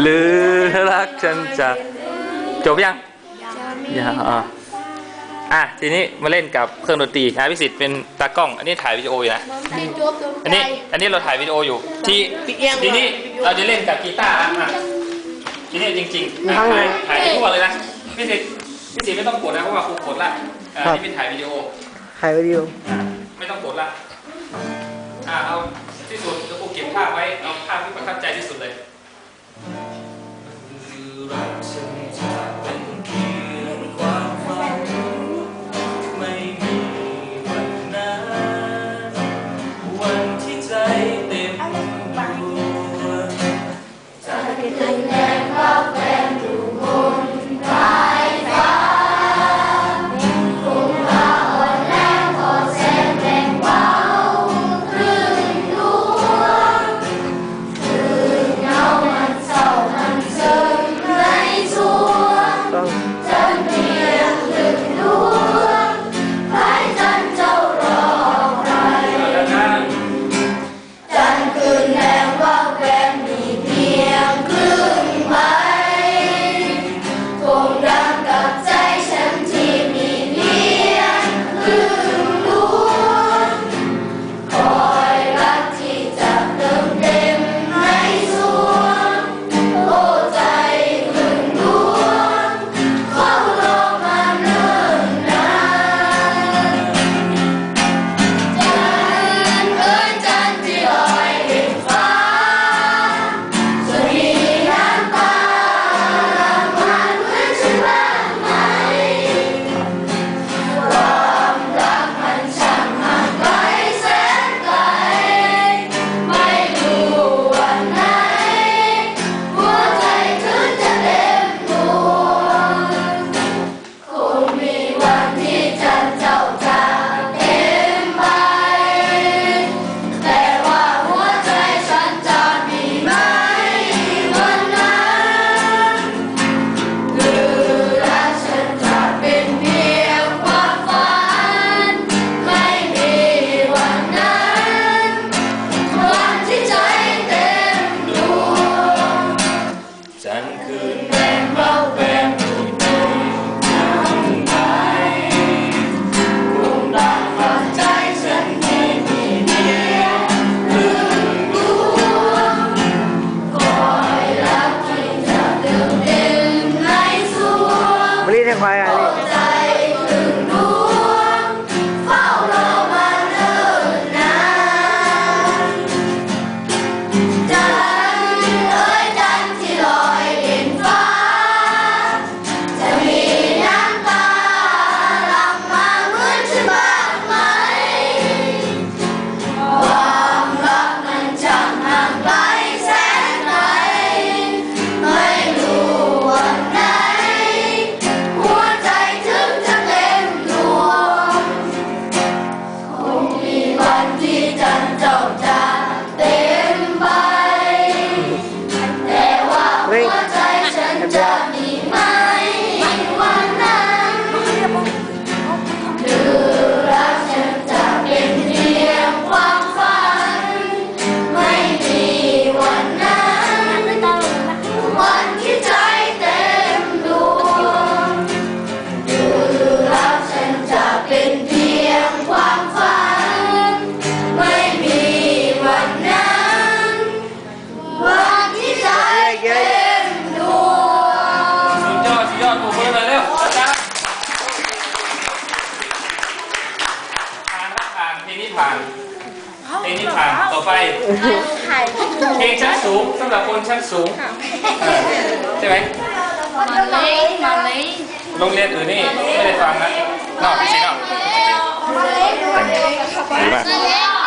หรือรักฉันจะจบยังจะมียังอะอะทีนี้มาเล่นกับเครื่องดนตรีนะพิสิทธิ์เป็นตากล้อง อันนี้ถ่ายวิดีโออยู่นะที่จบตรงอันใจนี้อันนี้เราถ่ายวิดีโออยู่ ที่พี่เอี้ยงทีนี้เราจะเล่นกับกีตาร์อะอะทีนี้จริงๆอะถ่ายถ่ายไปทั่วเลยนะพิสิทธิ์พิสิทธิ์ไม่ต้องกดนะเพราะว่าครูกดละอะนี่เป็นถ่ายวิดีโอถ่ายวิดีโออะไม่ต้องกดละอะเอาที่สุดแล้วครูเก็บภาพไว้เอาภาพที่ประทับใจที่สุดเลย ม จ ผ่านเพลงนี้ผ่านเพลงนี้ผ่านต่อไปเพลงชั้นสูงสำหรับคนชั้นสูงเออใช่ไหมมาเลยมาเลยโรงเรียนอื่นนี่ไม่ได้ฟังนะนอกพี่สินอกมาเลยมาเลยดีมาก